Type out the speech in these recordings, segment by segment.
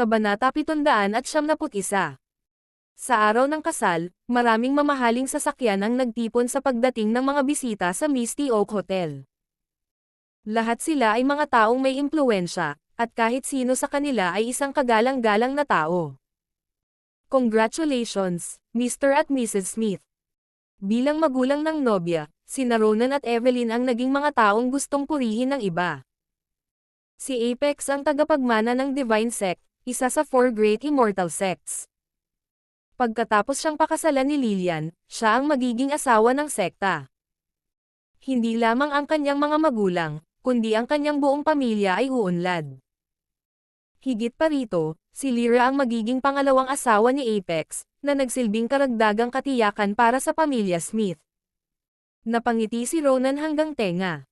Kabanata 771 Sa araw ng kasal, maraming mamahaling sasakyan ang nagtipon sa pagdating ng mga bisita sa Misty Oak Hotel. Lahat sila ay mga taong may impluensya, at kahit sino sa kanila ay isang kagalang-galang na tao. Congratulations, Mr. at Mrs. Smith. Bilang magulang ng nobya, sina Ronan at Evelyn ang naging mga taong gustong purihin ng iba. Si Apex ang tagapagmana ng Divine Sect, isa sa four great immortal sects. Pagkatapos siyang pakasalan ni Lilian, siya ang magiging asawa ng sekta. Hindi lamang ang kanyang mga magulang, kundi ang kanyang buong pamilya ay uunlad. Higit pa rito, si Lyra ang magiging pangalawang asawa ni Apex, na nagsilbing karagdagang katiyakan para sa pamilya Smith. Napangiti si Ronan hanggang tenga.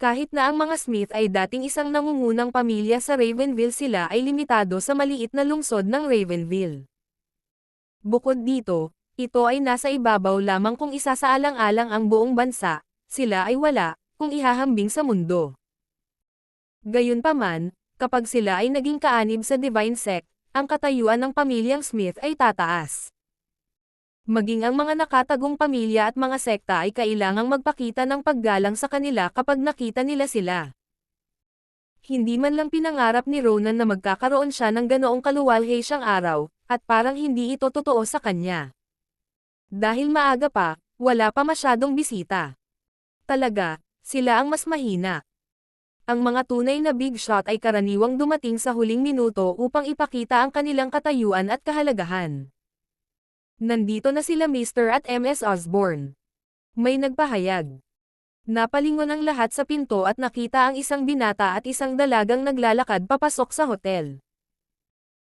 Kahit na ang mga Smith ay dating isang nangungunang pamilya sa Ravenville sila ay limitado sa maliit na lungsod ng Ravenville. Bukod dito, ito ay nasa ibabaw lamang kung isasaalang-alang ang buong bansa, sila ay wala, kung ihahambing sa mundo. Gayunpaman, kapag sila ay naging kaanib sa Divine Sect, ang katayuan ng pamilyang Smith ay tataas. Maging ang mga nakatagong pamilya at mga sekta ay kailangang magpakita ng paggalang sa kanila kapag nakita nila sila. Hindi man lang pinangarap ni Ronan na magkakaroon siya ng ganoong kaluwalhey siyang araw, at parang hindi ito totoo sa kanya. Dahil maaga pa, wala pa masyadong bisita. Talaga, sila ang mas mahina. Ang mga tunay na big shot ay karaniwang dumating sa huling minuto upang ipakita ang kanilang katayuan at kahalagahan. Nandito na sila Mr. at MS Osborne. May nagpahayag. Napalingon ang lahat sa pinto at nakita ang isang binata at isang dalagang naglalakad papasok sa hotel.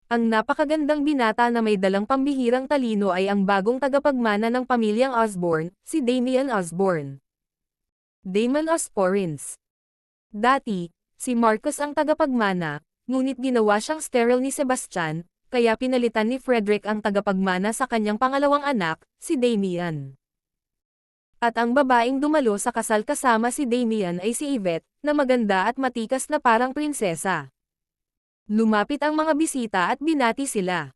Ang napakagandang binata na may dalang pambihirang talino ay ang bagong tagapagmana ng pamilyang Osborne, si Damian Osborne. Damon Osporins. Dati, si Marcus ang tagapagmana, ngunit ginawa siyang sterile ni Sebastian, kaya pinalitan ni Frederick ang tagapagmana sa kanyang pangalawang anak, si Damian. At ang babaeng dumalo sa kasal kasama si Damian ay si Yvette, na maganda at matikas na parang prinsesa. Lumapit ang mga bisita at binati sila.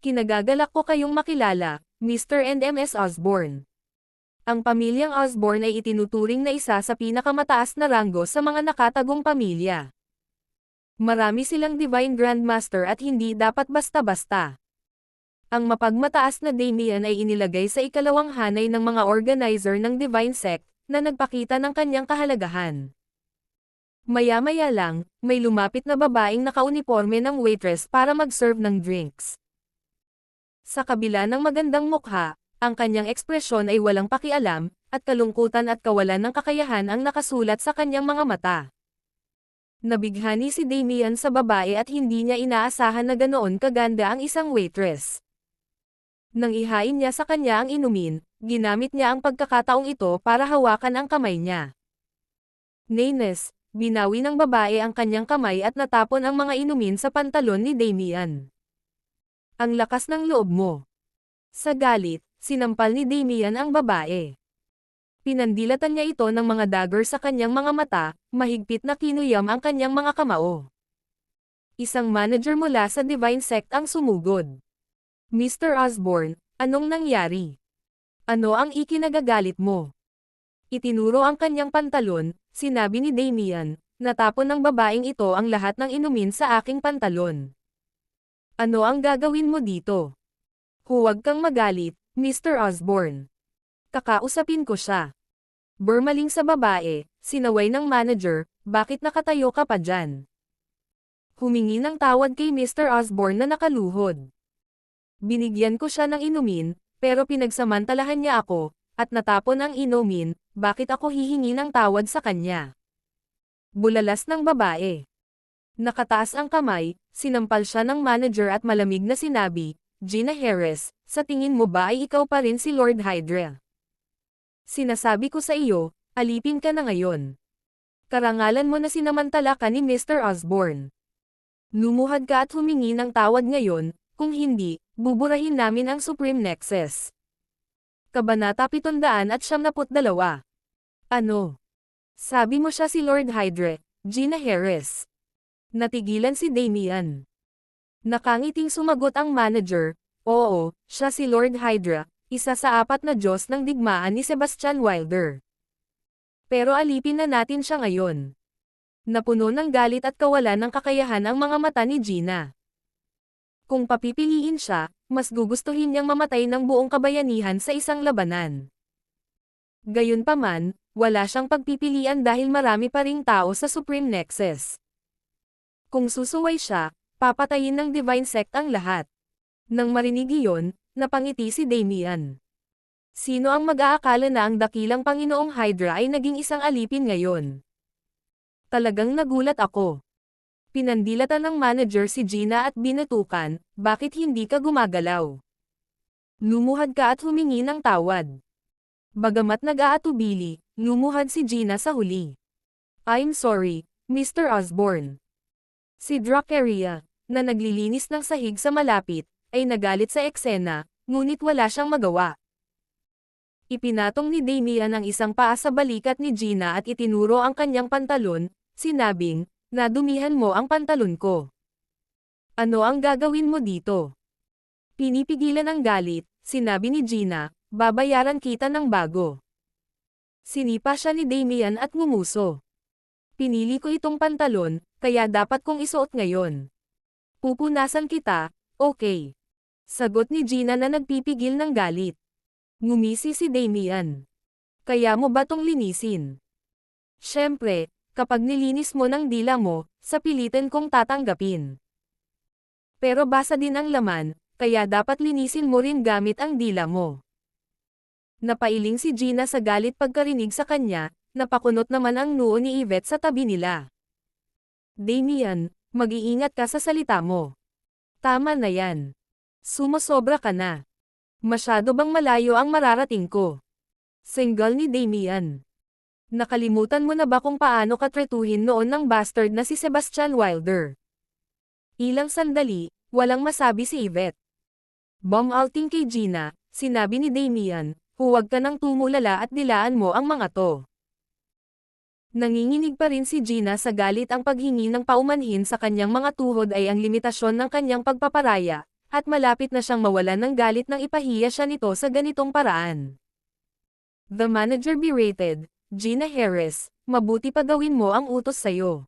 Kinagagalak ko kayong makilala, Mr. and Ms. Osborne. Ang pamilyang Osborne ay itinuturing na isa sa pinakamataas na ranggo sa mga nakatagong pamilya. Marami silang Divine Grandmaster at hindi dapat basta-basta. Ang mapagmataas na Damian ay inilagay sa ikalawang hanay ng mga organizer ng Divine Sect, na nagpakita ng kanyang kahalagahan. Maya-maya lang, may lumapit na babaeng nakauniforme ng waitress para mag-serve ng drinks. Sa kabila ng magandang mukha, ang kanyang ekspresyon ay walang pakialam, at kalungkutan at kawalan ng kakayahan ang nakasulat sa kanyang mga mata. Nabighani si Damian sa babae at hindi niya inaasahan na ganoon kaganda ang isang waitress. Nang ihain niya sa kanya ang inumin, ginamit niya ang pagkakataong ito para hawakan ang kamay niya. Naines, binawi ng babae ang kanyang kamay at natapon ang mga inumin sa pantalon ni Damian. Ang lakas ng loob mo. Sa galit, sinampal ni Damian ang babae. Pinandilatan niya ito ng mga dagger sa kanyang mga mata, mahigpit na kinuyam ang kanyang mga kamao. Isang manager mula sa Divine Sect ang sumugod. Mr. Osborne, anong nangyari? Ano ang ikinagagalit mo? Itinuro ang kanyang pantalon, sinabi ni Damian, natapon ng babaeng ito ang lahat ng inumin sa aking pantalon. Ano ang gagawin mo dito? Huwag kang magalit, Mr. Osborne. Kakausapin ko siya. Burmaling sa babae, sinaway ng manager, bakit nakatayo ka pa dyan? Humingi ng tawad kay Mr. Osborne na nakaluhod. Binigyan ko siya ng inumin, pero pinagsamantalahan niya ako, at natapon ang inumin, bakit ako hihingi ng tawad sa kanya? Bulalas ng babae. Nakataas ang kamay, sinampal siya ng manager at malamig na sinabi, Gina Harris, sa tingin mo ba ay ikaw pa rin si Lord Hydra? Sinasabi ko sa iyo, alipin ka na ngayon. Karangalan mo na sinamantala ka ni Mr. Osborne. Lumuhad ka at humingi ng tawad ngayon, kung hindi, buburahin namin ang Supreme Nexus. Kabanata 772 Ano? Sabi mo siya si Lord Hydra, Gina Harris. Natigilan si Damian. Nakangiting sumagot ang manager, oo, siya si Lord Hydra, isa sa apat na Diyos ng digmaan ni Sebastian Wilder. Pero alipin na natin siya ngayon. Napuno ng galit at kawalan ng kakayahan ang mga mata ni Gina. Kung papipiliin siya, mas gugustuhin niyang mamatay ng buong kabayanihan sa isang labanan. Gayunpaman, wala siyang pagpipilian dahil marami pa ring tao sa Supreme Nexus. Kung susuway siya, papatayin ng Divine Sect ang lahat. Nang marinig iyon, napangiti si Damian. Sino ang mag-aakala na ang dakilang Panginoong Hydra ay naging isang alipin ngayon? Talagang nagulat ako. Pinandilatan ng manager si Gina at binatukan, bakit hindi ka gumagalaw? Lumuhad ka at humingi ng tawad. Bagamat nag-aatubili, lumuhad si Gina sa huli. I'm sorry, Mr. Osborne. Si Dracaria, na naglilinis ng sahig sa malapit, ay nagalit sa eksena, ngunit wala siyang magawa. Ipinatong ni Damian ang isang paa sa balikat ni Gina at itinuro ang kanyang pantalon, sinabing, nadumihan mo ang pantalon ko. Ano ang gagawin mo dito? Pinipigilan ang galit, sinabi ni Gina, babayaran kita ng bago. Sinipa siya ni Damian at ngumuso. Pinili ko itong pantalon, kaya dapat kong isuot ngayon. Pupunasan kita, okay. Sagot ni Gina na nagpipigil ng galit. Ngumisi si Damian. Kaya mo ba tong linisin? Siyempre, kapag nilinis mo ng dila mo, sa pilitin kong tatanggapin. Pero basa din ang laman, kaya dapat linisin mo rin gamit ang dila mo. Napailing si Gina sa galit pagkarinig sa kanya, napakunot naman ang noo ni Yvette sa tabi nila. Damian, mag-iingat ka sa salita mo. Tama na yan. Sumosobra ka na. Masyado bang malayo ang mararating ko? Single ni Damian. Nakalimutan mo na ba kung paano katretuhin noon ng bastard na si Sebastian Wilder? Ilang sandali, walang masabi si Yvette. Bomb outing kay Gina, sinabi ni Damian, huwag ka nang tumulala at dilaan mo ang mga to. Nanginginig pa rin si Gina sa galit ang paghingi ng paumanhin sa kanyang mga tuhod ay ang limitasyon ng kanyang pagpaparaya, at malapit na siyang mawalan ng galit nang ipahiya siya nito sa ganitong paraan. The manager berated, Gina Harris, mabuti pa gawin mo ang utos sa'yo.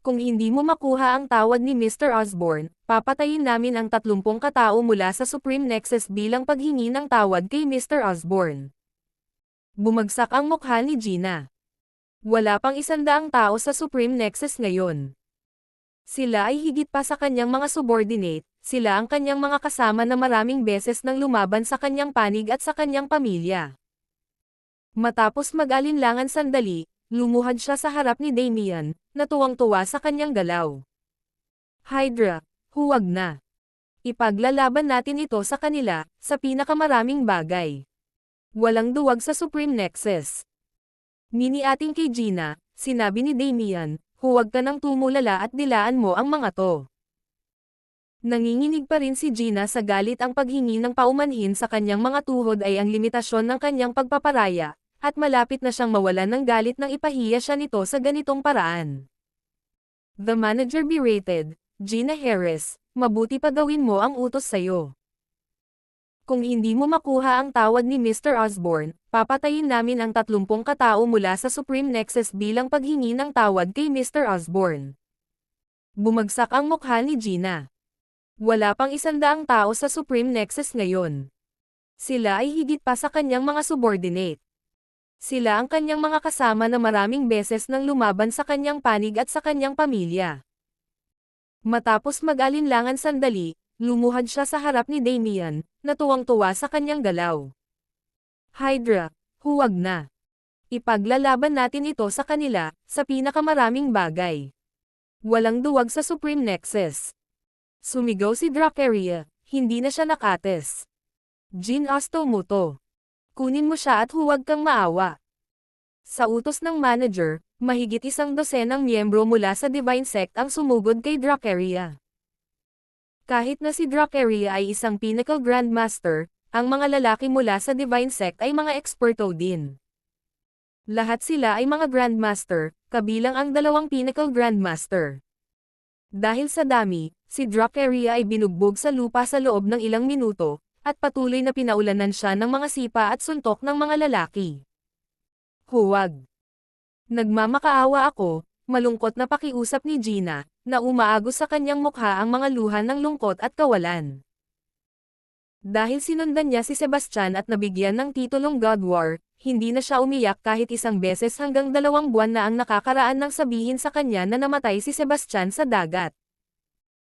Kung hindi mo makuha ang tawad ni Mr. Osborne, papatayin namin ang 30 katao mula sa Supreme Nexus bilang paghingi ng tawad kay Mr. Osborne. Bumagsak ang mukha ni Gina. Wala pang isandaang tao sa Supreme Nexus ngayon. Sila ay higit pa sa kanyang mga subordinate, sila ang kanyang mga kasama na maraming beses nang lumaban sa kanyang panig at sa kanyang pamilya. Matapos mag-alinlangan sandali, lumuhad siya sa harap ni Damian, na tuwang-tuwa sa kanyang galaw. Hydra, huwag na. Ipaglalaban natin ito sa kanila, sa pinakamaraming bagay. Walang duwag sa Supreme Nexus. Mini ating kay Gina, sinabi ni Damian, huwag ka nang tumulala at dilaan mo ang mga to. Nanginginig pa rin si Gina sa galit ang paghingi ng paumanhin sa kanyang mga tuhod ay ang limitasyon ng kanyang pagpaparaya, at malapit na siyang mawalan ng galit nang ipahiya siya nito sa ganitong paraan. The manager berated, Gina Harris, mabuti pa gawin mo ang utos sa'yo. Kung hindi mo makuha ang tawad ni Mr. Osborne, papatayin namin ang 30 katao mula sa Supreme Nexus bilang paghingi ng tawad kay Mr. Osborne. Bumagsak ang mukha ni Gina. Wala pang isandaang tao sa Supreme Nexus ngayon. Sila ay higit pa sa kanyang mga subordinate. Sila ang kanyang mga kasama na maraming beses nang lumaban sa kanyang panig at sa kanyang pamilya. Matapos mag-alinlangan sandali, lumuhad siya sa harap ni Damian, na tuwang-tuwa sa kanyang galaw. Hydra, huwag na. Ipaglalaban natin ito sa kanila, sa pinakamaraming bagay. Walang duwag sa Supreme Nexus. Sumigaw si Dracaria, hindi na siya nakates. Jin Asto mo to. Kunin mo siya at huwag kang maawa. Sa utos ng manager, mahigit isang dosenang miyembro mula sa Divine Sect ang sumugod kay Dracaria. Kahit na si Dracaria ay isang Pinnacle Grandmaster, ang mga lalaki mula sa Divine Sect ay mga eksperto din. Lahat sila ay mga Grandmaster, kabilang ang dalawang Pinnacle Grandmaster. Dahil sa dami, si Dracaria ay binugbog sa lupa sa loob ng ilang minuto, at patuloy na pinaulanan siya ng mga sipa at suntok ng mga lalaki. Huwag. Nagmamakaawa ako, malungkot na pakiusap ni Gina, na umaagos sa kanyang mukha ang mga luha ng lungkot at kawalan. Dahil sinundan niya si Sebastian at nabigyan ng titulong God War, hindi na siya umiyak kahit isang beses hanggang dalawang buwan na ang nakakaraan nang sabihin sa kanya na namatay si Sebastian sa dagat.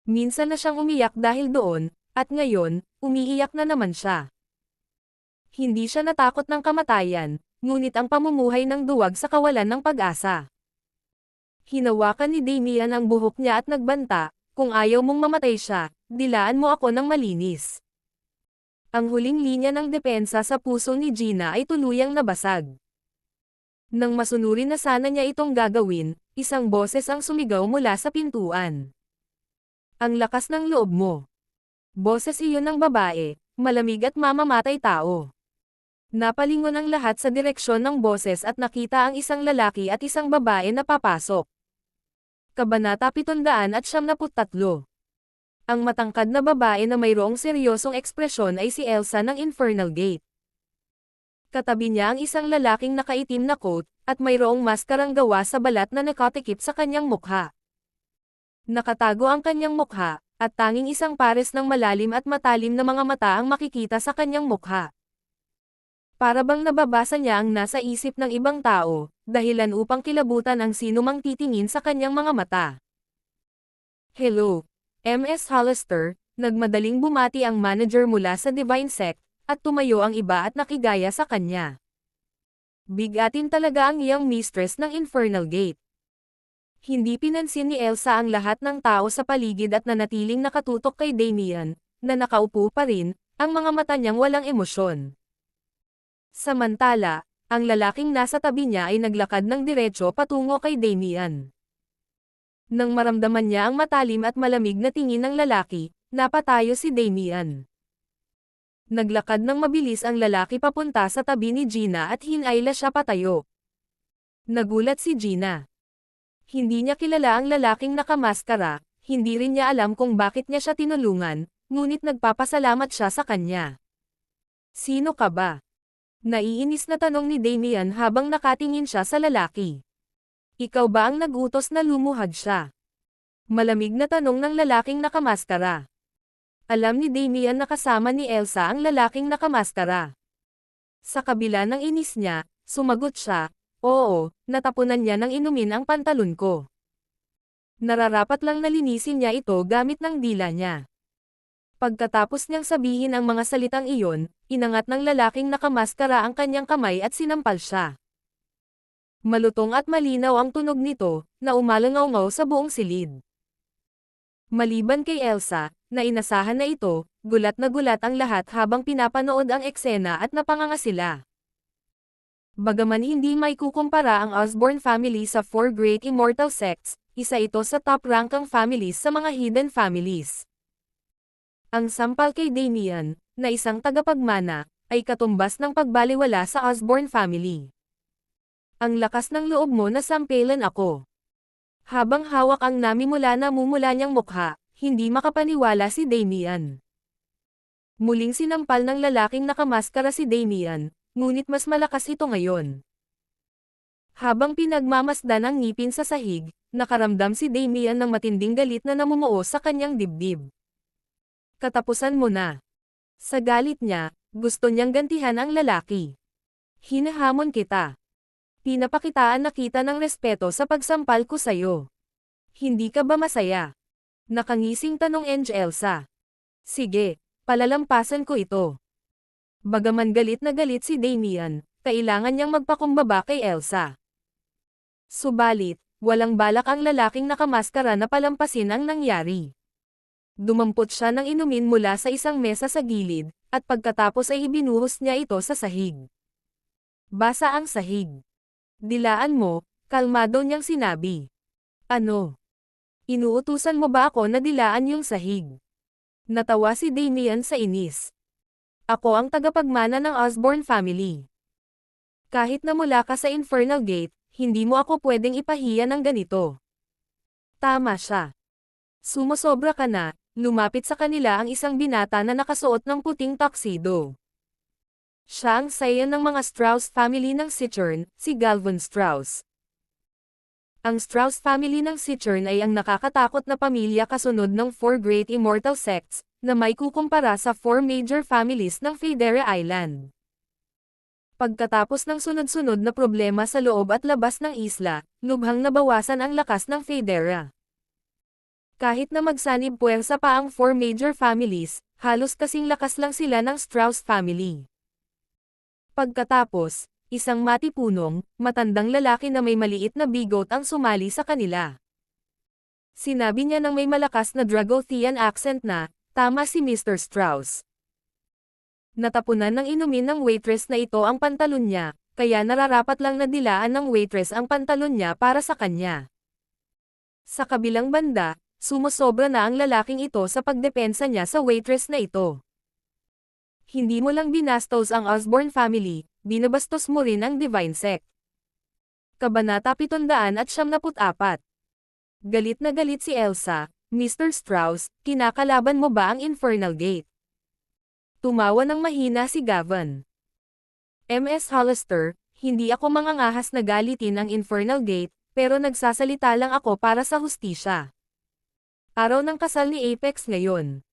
Minsan na siyang umiyak dahil doon, at ngayon, umiiyak na naman siya. Hindi siya natakot ng kamatayan, ngunit ang pamumuhay ng duwag sa kawalan ng pag-asa. Hinawakan ni Damian ang buhok niya at nagbanta, kung ayaw mong mamatay siya, dilaan mo ako ng malinis. Ang huling linya ng depensa sa puso ni Gina ay tuluyang nabasag. Nang masunurin na sana niya itong gagawin, isang boses ang sumigaw mula sa pintuan. Ang lakas ng loob mo. Boses iyon ng babae, malamig at mamamatay tao. Napalingon ang lahat sa direksyon ng boses at nakita ang isang lalaki at isang babae na papasok. Kabanata 773 ang matangkad na babae na mayroong seryosong ekspresyon ay si Elsa ng Infernal Gate. Katabi niya ang isang lalaking nakaitim na coat, at mayroong maskarang gawa sa balat na nakatikip sa kanyang mukha. Nakatago ang kanyang mukha, at tanging isang pares ng malalim at matalim na mga mata ang makikita sa kanyang mukha. Para bang nababasa niya ang nasa isip ng ibang tao, dahilan upang kilabutan ang sinumang titingin sa kanyang mga mata. Hello, MS Hollister, nagmadaling bumati ang manager mula sa Divine Sect, at tumayo ang iba at nakigaya sa kanya. Bigatin talaga ang iyang mistress ng Infernal Gate. Hindi pinansin ni Elsa ang lahat ng tao sa paligid at nanatiling nakatutok kay Damian, na nakaupo pa rin, ang mga mata niyang walang emosyon. Samantala, ang lalaking nasa tabi niya ay naglakad ng diretsyo patungo kay Damian. Nang maramdaman niya ang matalim at malamig na tingin ng lalaki, napatayo si Damian. Naglakad ng mabilis ang lalaki papunta sa tabi ni Gina at hinayla siya patayo. Nagulat si Gina. Hindi niya kilala ang lalaking nakamaskara, hindi rin niya alam kung bakit niya siya tinulungan, ngunit nagpapasalamat siya sa kanya. Sino ka ba? Naiinis na tanong ni Damian habang nakatingin siya sa lalaki. Ikaw ba ang nagutos na lumuhad siya? Malamig na tanong ng lalaking nakamaskara. Alam ni Damian na kasama ni Elsa ang lalaking nakamaskara. Sa kabila ng inis niya, sumagot siya, Oo, natapunan niya ng inumin ang pantalon ko. Nararapat lang nalinisin niya ito gamit ng dila niya. Pagkatapos niyang sabihin ang mga salitang iyon, inangat ng lalaking nakamaskara ang kanyang kamay at sinampal siya. Malutong at malinaw ang tunog nito, na umalangaw sa buong silid. Maliban kay Elsa, na inasahan na ito, gulat na gulat ang lahat habang pinapanood ang eksena at napanganga sila. Bagaman hindi may kukumpara ang Osborne family sa four great immortal sects, isa ito sa top-rankang families sa mga hidden families. Ang sampal kay Damian, na isang tagapagmana, ay katumbas ng pagbaliwala sa Osborne family. Ang lakas ng loob mo na sampelan ako. Habang hawak ang nami mula na mumula niyang mukha, hindi makapaniwala si Damian. Muling sinampal ng lalaking nakamaskara si Damian, ngunit mas malakas ito ngayon. Habang pinagmamasdan ang ngipin sa sahig, nakaramdam si Damian ng matinding galit na namumuo sa kanyang dibdib. Katapusan mo na. Sa galit niya, gusto niyang gantihan ang lalaki. Hinahamon kita. Pinapakitaan na kita ng respeto sa pagsampal ko sa'yo. Hindi ka ba masaya? Nakangising tanong Eng Elsa. Sige, palalampasan ko ito. Bagaman galit na galit si Damian, kailangan niyang magpakumbaba kay Elsa. Subalit, walang balak ang lalaking nakamaskara na palampasin ang nangyari. Dumampot siya ng inumin mula sa isang mesa sa gilid, at pagkatapos ay ibinuhos niya ito sa sahig. Basa ang sahig. Dilaan mo, kalmado niyang sinabi. Ano? Inuutusan mo ba ako na dilaan yung sahig? Natawa si Damian sa inis. Ako ang tagapagmana ng Osborne family. Kahit na mula ka sa Infernal Gate, hindi mo ako pwedeng ipahiya ng ganito. Tama siya. Sumosobra ka na, lumapit sa kanila ang isang binata na nakasuot ng puting tuxedo. Siya ang sayan ng mga Strauss family ng Sichern, si Galvin Strauss. Ang Strauss family ng Sichern ay ang nakakatakot na pamilya kasunod ng four great immortal sects, na may kukumpara sa four major families ng Federa Island. Pagkatapos ng sunod-sunod na problema sa loob at labas ng isla, lubhang nabawasan ang lakas ng Federa. Kahit na magsanib puwersa pa ang four major families, halos kasing lakas lang sila ng Strauss family. Pagkatapos, isang matipunong, matandang lalaki na may maliit na bigot ang sumali sa kanila. Sinabi niya ng may malakas na Dragothian accent na, tama si Mr. Strauss. Natapunan ng inumin ng waitress na ito ang pantalon niya, kaya nararapat lang na dilaan ng waitress ang pantalon niya para sa kanya. Sa kabilang banda, sumusobra na ang lalaking ito sa pagdepensa niya sa waitress na ito. Hindi mo lang binastos ang Osborne family, binabastos mo rin ang Divine Sect. Kabanata 774 Galit na galit si Elsa, Mr. Strauss, kinakalaban mo ba ang Infernal Gate? Tumawa ng mahina si Gavin. MS Hollister, hindi ako mangangahas na galitin ang Infernal Gate, pero nagsasalita lang ako para sa hustisya. Araw ng kasal ni Apex ngayon.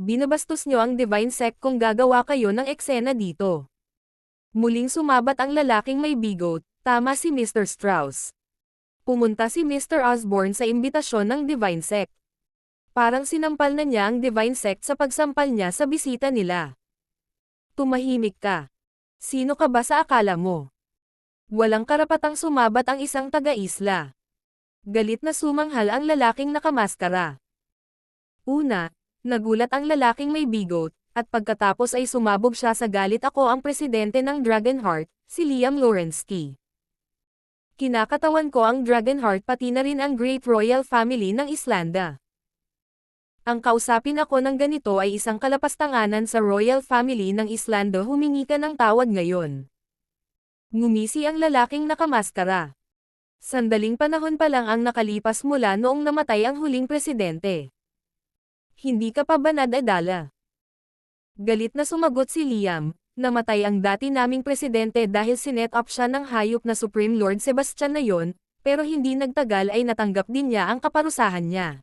Binabastos nyo ang Divine Sect kung gagawa kayo ng eksena dito. Muling sumabat ang lalaking may bigot, tama si Mr. Strauss. Pumunta si Mr. Osborne sa imbitasyon ng Divine Sect. Parang sinampal na niya ang Divine Sect sa pagsampal niya sa bisita nila. Tumahimik ka. Sino ka ba sa akala mo? Walang karapatang sumabat ang isang taga-isla. Galit na sumanghal ang lalaking nakamaskara. Una, Nagulat ang lalaking may bigot, at pagkatapos ay sumabog siya sa galit ako ang presidente ng Dragonheart, si Liam Lorensky. Kinakatawan ko ang Dragonheart pati na rin ang Great Royal Family ng Islanda. Ang kausapin ako ng ganito ay isang kalapastanganan sa Royal Family ng Islanda humingi ka ng tawad ngayon. Ngumisi ang lalaking nakamaskara. Sandaling panahon pa lang ang nakalipas mula noong namatay ang huling presidente. Hindi ka pa ba nadadala? Galit na sumagot si Liam, namatay ang dati naming presidente dahil sinet up siya ng hayop na Supreme Lord Sebastian na yon, pero hindi nagtagal ay natanggap din niya ang kaparusahan niya.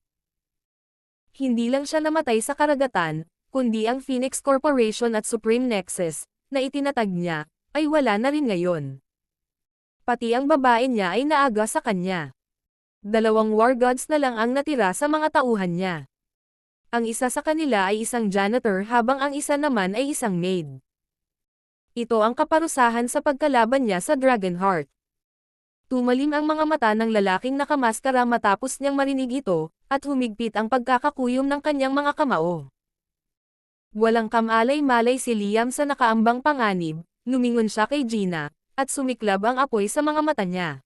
Hindi lang siya namatay sa karagatan, kundi ang Phoenix Corporation at Supreme Nexus, na itinatag niya, ay wala na rin ngayon. Pati ang babae niya ay naaga sa kanya. Dalawang war gods na lang ang natira sa mga tauhan niya. Ang isa sa kanila ay isang janitor habang ang isa naman ay isang maid. Ito ang kaparusahan sa pagkalaban niya sa Dragonheart. Tumalim ang mga mata ng lalaking nakamaskara matapos niyang marinig ito, at humigpit ang pagkakakuyom ng kanyang mga kamao. Walang kamalay-malay si Liam sa nakaambang panganib, lumingon siya kay Gina, at sumiklab ang apoy sa mga mata niya.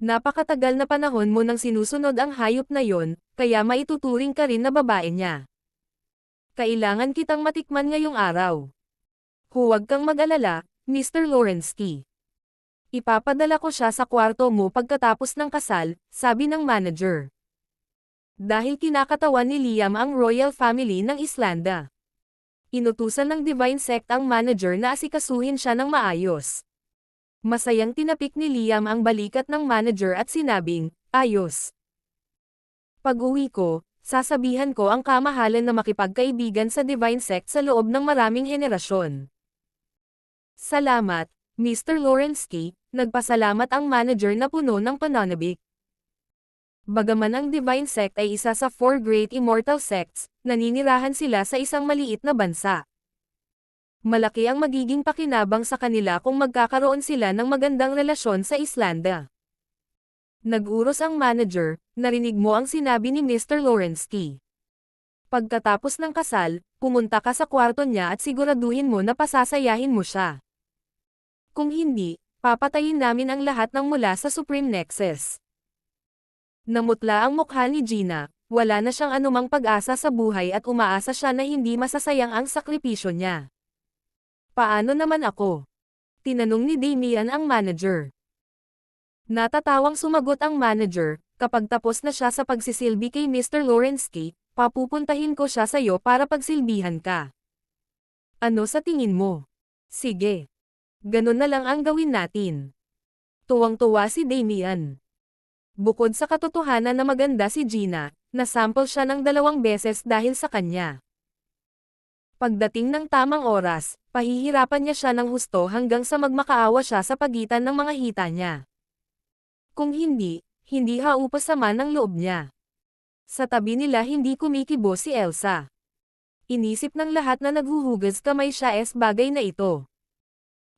Napakatagal na panahon mo nang sinusunod ang hayop na yon, kaya maituturing ka rin na babae niya. Kailangan kitang matikman ngayong araw. Huwag kang mag-alala, Mr. Lorensky. Ipapadala ko siya sa kwarto mo pagkatapos ng kasal, sabi ng manager. Dahil kinakatawan ni Liam ang royal family ng Islanda. Inutusan ng Divine Sect ang manager na asikasuhin siya ng maayos. Masayang tinapik ni Liam ang balikat ng manager at sinabing, ayos. Pag-uwi ko, sasabihan ko ang kamahalan na makipagkaibigan sa Divine Sect sa loob ng maraming henerasyon. Salamat, Mr. Lorensky, nagpasalamat ang manager na puno ng pananabik. Bagaman ang Divine Sect ay isa sa four great immortal sects, naninirahan sila sa isang maliit na bansa malaki ang magiging pakinabang sa kanila kung magkakaroon sila ng magandang relasyon sa Islanda. Nag-uros ang manager, narinig mo ang sinabi ni Mr. Lorensky. Pagkatapos ng kasal, pumunta ka sa kwarto niya at siguraduhin mo na pasasayahin mo siya. Kung hindi, papatayin namin ang lahat ng mula sa Supreme Nexus. Namutla ang mukha ni Gina, wala na siyang anumang pag-asa sa buhay at umaasa siya na hindi masasayang ang sakripisyo niya. Paano naman ako? Tinanong ni Damian ang manager. Natatawang sumagot ang manager, Kapag tapos na siya sa pagsisilbi kay Mr. Lawrence papupuntahin ko siya sa'yo para pagsilbihan ka. Ano sa tingin mo? Sige. Ganun na lang ang gawin natin. Tuwang-tuwa si Damian. Bukod sa katotohanan na maganda si Gina, nasample siya ng dalawang beses dahil sa kanya. Pagdating ng tamang oras, pahihirapan niya siya ng husto hanggang sa magmakaawa siya sa pagitan ng mga hita niya. Kung hindi, hindi haupa sama ng loob niya. Sa tabi nila hindi kumikibo si Elsa. Inisip ng lahat na naghuhugas kamay siya es bagay na ito.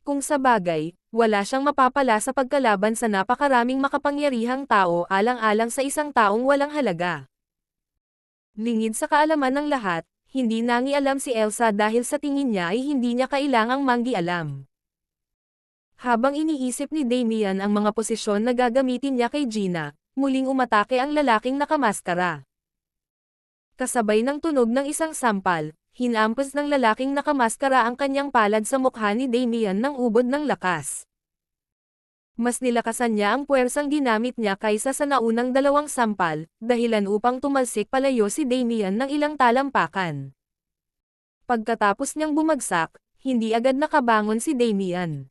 Kung sa bagay, wala siyang mapapala sa pagkalaban sa napakaraming makapangyarihang tao alang-alang sa isang taong walang halaga. Lingid sa kaalaman ng lahat, hindi nangialam si Elsa dahil sa tingin niya ay hindi niya kailangang manggialam. Habang iniisip ni Damian ang mga posisyon na gagamitin niya kay Gina, muling umatake ang lalaking nakamaskara. Kasabay ng tunog ng isang sampal, Hinampas ng lalaking nakamaskara ang kanyang palad sa mukha ni Damian ng ubod ng lakas. Mas nilakasan niya ang puwersang ginamit niya kaysa sa naunang dalawang sampal, dahilan upang tumalsik palayo si Damian ng ilang talampakan. Pagkatapos niyang bumagsak, hindi agad nakabangon si Damian.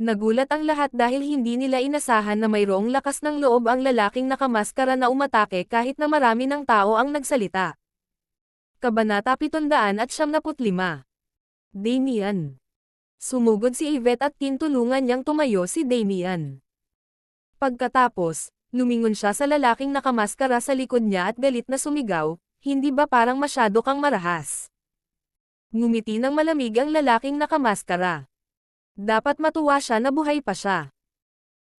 Nagulat ang lahat dahil hindi nila inasahan na mayroong lakas ng loob ang lalaking nakamaskara na umatake kahit na marami ng tao ang nagsalita. Kabanata 775 Damian Sumugod si Yvette at tinulungan niyang tumayo si Damian. Pagkatapos, lumingon siya sa lalaking nakamaskara sa likod niya at galit na sumigaw, hindi ba parang masyado kang marahas? Ngumiti ng malamig ang lalaking nakamaskara. Dapat matuwa siya na buhay pa siya.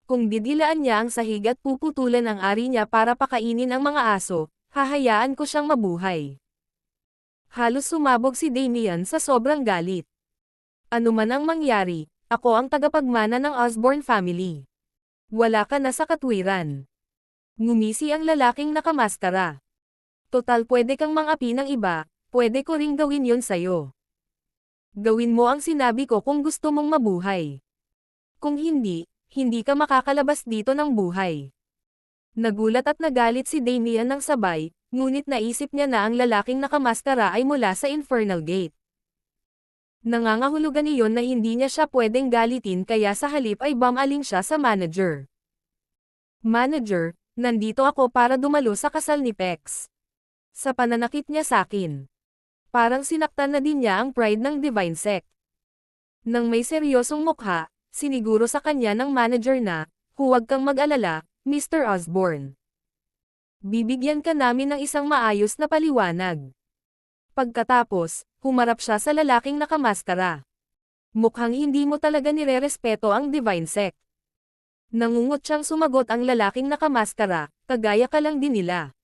Kung didilaan niya ang sahig at puputulan ang ari niya para pakainin ang mga aso, hahayaan ko siyang mabuhay. Halos sumabog si Damian sa sobrang galit. Ano man ang mangyari, ako ang tagapagmana ng Osborne family. Wala ka na sa katwiran. Ngumisi ang lalaking nakamaskara. Total pwede kang mangapi ng iba, pwede ko ring gawin yon sa'yo. Gawin mo ang sinabi ko kung gusto mong mabuhay. Kung hindi, hindi ka makakalabas dito ng buhay. Nagulat at nagalit si Damian ng sabay, ngunit naisip niya na ang lalaking nakamaskara ay mula sa Infernal Gate. Nangangahulugan iyon na hindi niya siya pwedeng galitin kaya sa halip ay bumaling siya sa manager. Manager, nandito ako para dumalo sa kasal ni Pex. Sa pananakit niya sa akin. Parang sinaktan na din niya ang pride ng Divine Sect. Nang may seryosong mukha, siniguro sa kanya ng manager na, huwag kang mag-alala, Mr. Osborne. Bibigyan ka namin ng isang maayos na paliwanag. Pagkatapos, humarap siya sa lalaking nakamaskara. Mukhang hindi mo talaga nire-respeto ang Divine Sect. Nangungot siyang sumagot ang lalaking nakamaskara, kagaya ka lang din nila.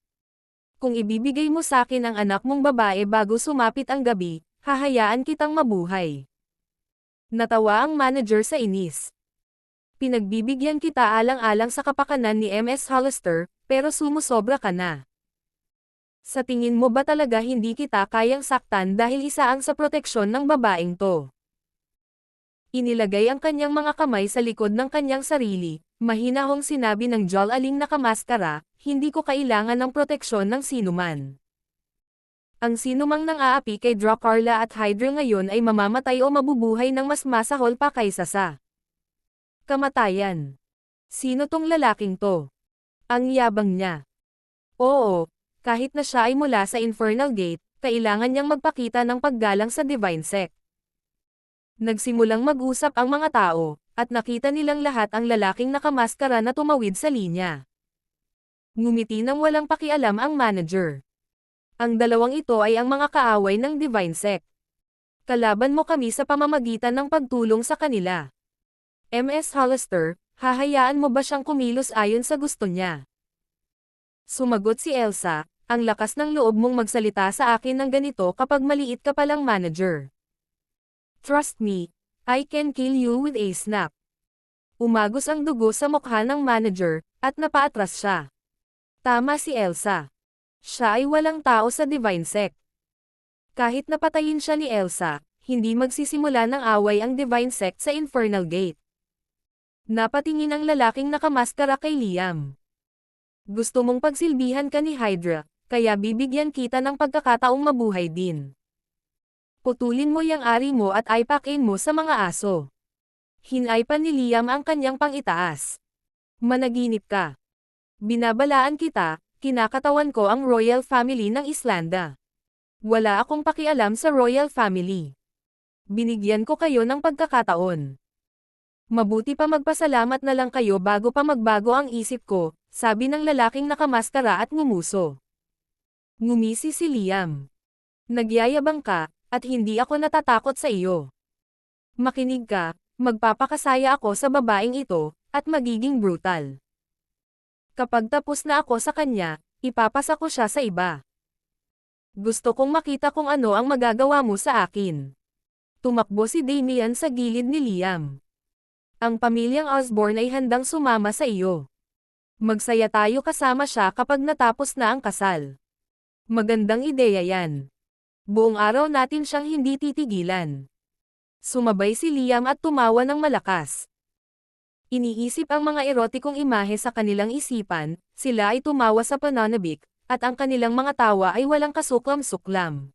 Kung ibibigay mo sa akin ang anak mong babae bago sumapit ang gabi, hahayaan kitang mabuhay. Natawa ang manager sa inis. Pinagbibigyan kita alang-alang sa kapakanan ni MS Hollister, pero sumusobra ka na. Sa tingin mo ba talaga hindi kita kayang saktan dahil isa ang sa proteksyon ng babaeng to? Inilagay ang kanyang mga kamay sa likod ng kanyang sarili, mahinahong sinabi ng Jol Aling nakamaskara, hindi ko kailangan ng proteksyon ng sinuman. Ang sinumang nang aapi kay Dracarla at Hydra ngayon ay mamamatay o mabubuhay ng mas masahol pa kaysa sa kamatayan. Sino tong lalaking to? Ang yabang niya. Oo, kahit na siya ay mula sa Infernal Gate, kailangan niyang magpakita ng paggalang sa Divine Sect. Nagsimulang mag-usap ang mga tao, at nakita nilang lahat ang lalaking nakamaskara na tumawid sa linya. Ngumiti nang walang pakialam ang manager. Ang dalawang ito ay ang mga kaaway ng Divine Sect. Kalaban mo kami sa pamamagitan ng pagtulong sa kanila. MS Hollister, Hahayaan mo ba siyang kumilos ayon sa gusto niya? Sumagot si Elsa, ang lakas ng loob mong magsalita sa akin ng ganito kapag maliit ka palang manager. Trust me, I can kill you with a snap. Umagos ang dugo sa mukha ng manager, at napaatras siya. Tama si Elsa. Siya ay walang tao sa Divine Sect. Kahit napatayin siya ni Elsa, hindi magsisimula ng away ang Divine Sect sa Infernal Gate. Napatingin ang lalaking nakamaskara kay Liam. Gusto mong pagsilbihan ka ni Hydra, kaya bibigyan kita ng pagkakataong mabuhay din. Putulin mo yang ari mo at ipakin mo sa mga aso. Hinay pa ni Liam ang kanyang pangitaas. Managinip ka. Binabalaan kita, kinakatawan ko ang royal family ng Islanda. Wala akong pakialam sa royal family. Binigyan ko kayo ng pagkakataon. Mabuti pa magpasalamat na lang kayo bago pa magbago ang isip ko, sabi ng lalaking nakamaskara at ngumuso. Ngumisi si Liam. Nagyayabang ka, at hindi ako natatakot sa iyo. Makinig ka, magpapakasaya ako sa babaeng ito, at magiging brutal. Kapag tapos na ako sa kanya, ipapasa ko siya sa iba. Gusto kong makita kung ano ang magagawa mo sa akin. Tumakbo si Damian sa gilid ni Liam. Ang pamilyang Osborne ay handang sumama sa iyo. Magsaya tayo kasama siya kapag natapos na ang kasal. Magandang ideya yan. Buong araw natin siyang hindi titigilan. Sumabay si Liam at tumawa ng malakas. Iniisip ang mga erotikong imahe sa kanilang isipan, sila ay tumawa sa pananabik, at ang kanilang mga tawa ay walang kasuklam-suklam.